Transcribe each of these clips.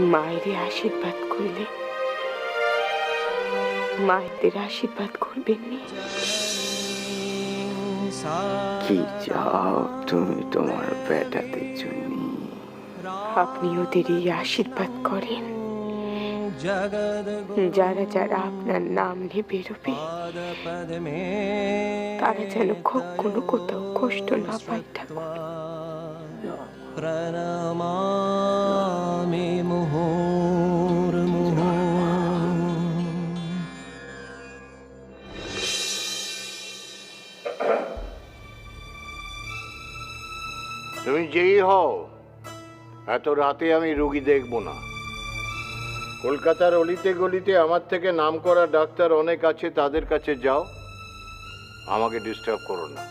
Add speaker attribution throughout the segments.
Speaker 1: মায়ের আশীর্বাদ করলে মায়েদের আশীর্বাদ করবেন
Speaker 2: কি চাও তুমি তোমার বেটাদের জন্য?
Speaker 1: আপনি ওদের এই আশীর্বাদ করেন। যারা যারা আপনার নাম নিয়ে বেরোবে তারা যেন কখনো কোথাও কষ্ট না পায় ঠাকুর।
Speaker 3: তুমি যেই হও। এত রাতে আমি রুগী দেখব না। কলকাতার অলিতে গলিতে আমার থেকে নাম করা ডাক্তার অনেক আছে তাদের কাছে যাও। আমাকে ডিস্টার্ব করো না।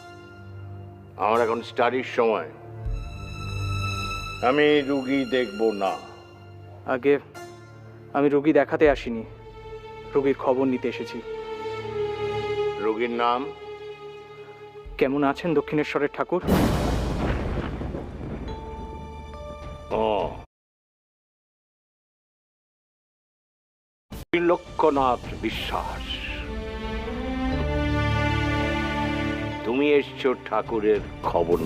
Speaker 3: আমার এখন স্টাডির সময়। আমি রুগী দেখব না।
Speaker 4: আগে আমি রুগী দেখাতে আসিনি। রুগীর খবর নিতে এসেছি।
Speaker 3: রুগীর নাম?
Speaker 4: কেমন আছেন দক্ষিণেশ্বরের ঠাকুর?
Speaker 3: ও। ত্রিলক্ষনাথ বিশ্বাস। তুমি এসছো ঠাকুরের খবর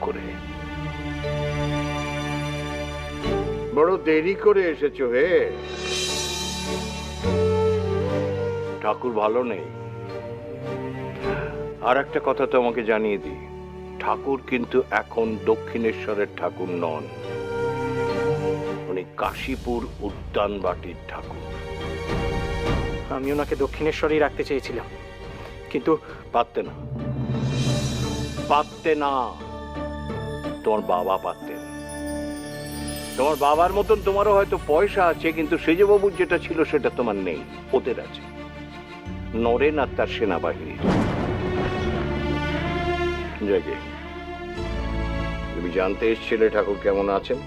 Speaker 3: করে। বড় দেরি করে এসেছ হে। ঠাকুর ভালো নেই। আর একটা কথা তোমাকে জানিয়ে দিই। ঠাকুর কিন্তু এখন দক্ষিণেশ্বরের ঠাকুর নন। উনি কাশীপুর উদ্যান বাটির ঠাকুর।
Speaker 4: আমি ওনাকে দক্ষিণেশ্বরেই রাখতে চেয়েছিলাম। কিন্তু
Speaker 3: পারতে না। পারতে না। তোমার বাবা পারতেন। তোমার বাবার মতন তোমারও হয়তো পয়সা আছে কিন্তু সেজবাবুর যেটা ছিল সেটা তোমার নেই। ওদের আছে। নরেন আর তার সেনাবাহিনীর। তুমি জানতে এসছিলে ঠাকুর কেমন আছেন?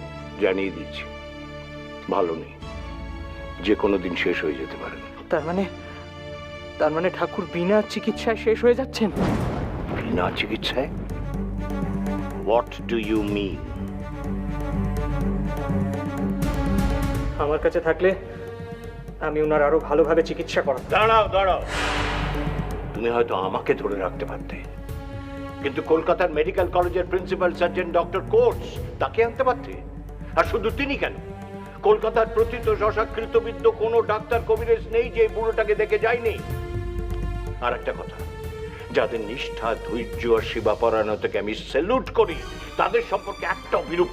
Speaker 3: জানিয়ে দিচ্ছি। ভালো নেই। যে কোনো দিন শেষ হয়ে যেতে পারেন
Speaker 4: তার মানে তার মানে ঠাকুর বিনা চিকিৎসায় শেষ হয়ে যাচ্ছেন?
Speaker 3: বিনা চিকিৎসায়? হোয়াট ডু ইউ মিন
Speaker 4: আমার কাছে থাকলে আমি ওনার আরও ভালোভাবে চিকিৎসা করাতাম।
Speaker 3: দাঁড়াও দাঁড়াও। তুমি হয়তো আমাকে ধরে রাখতে পারতে। কিন্তু কলকাতার মেডিকেল কলেজের প্রিন্সিপাল সার্জন ডক্টর কোর্স তাকে আনতে পারতে? আর শুধু তিনি কেন? কলকাতার প্রথিত শশাকৃতবিদ্য কোনো ডাক্তার কবিরেজ নেই যে বুড়োটাকে দেখে যায়নি। আর একটা কথা, যাদের নিষ্ঠা, ধৈর্য আর সেবা পরায়ণতাকে আমি স্যালুট করি, তাদের সম্পর্কে একটা বিরূপ